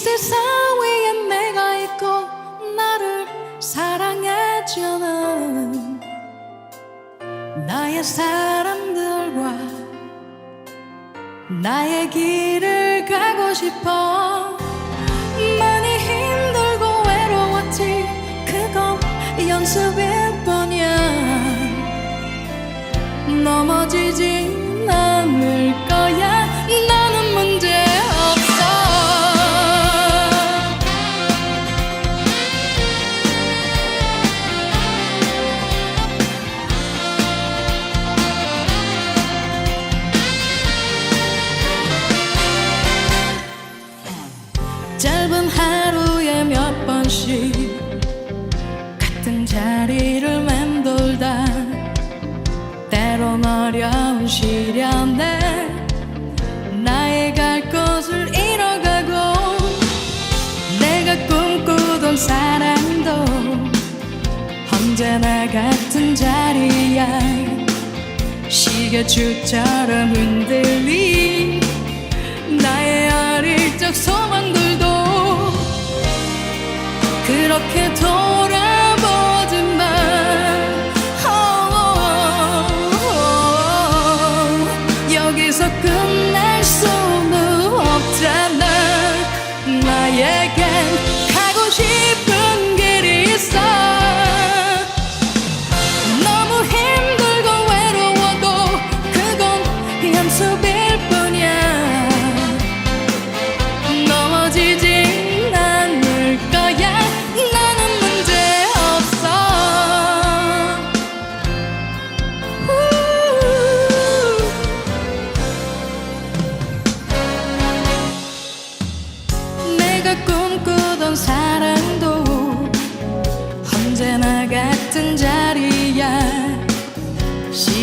세상 위에 내가 있고 나를 사랑해주는 나의 사람들과 나의 길을 가고 싶어. 많이 힘들고 외로웠지. 그건 연습일 뿐이야. 넘어지지 짧은 하루에 몇 번씩 같은 자리를 맴돌다 때론 어려운 시련에 나의 갈 곳을 잃어가고 내가 꿈꾸던 사랑도 언제나 같은 자리야 시계추처럼 흔들린 나의 어릴 적 소망들도 그렇게 돌아보지만 oh, 여기서 끝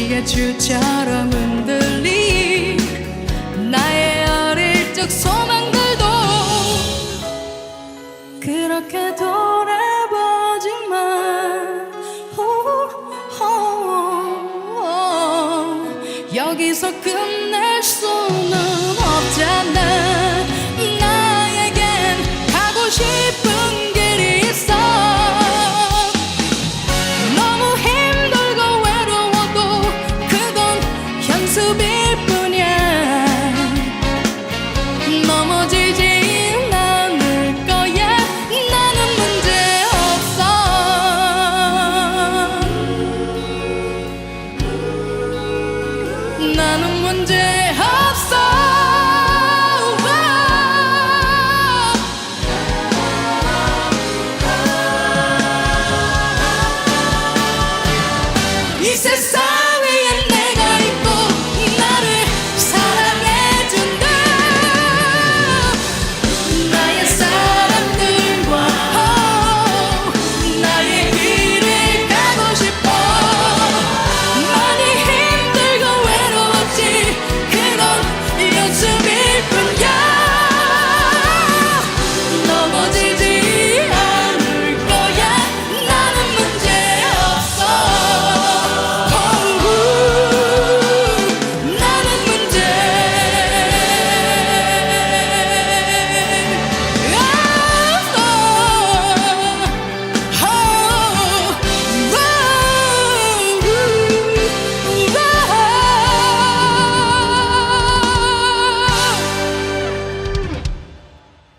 시계추처럼 흔들린 나의 어릴 적 소망들도 그렇게 오, 오, 여기서 끝낼 수는 없잖아 문제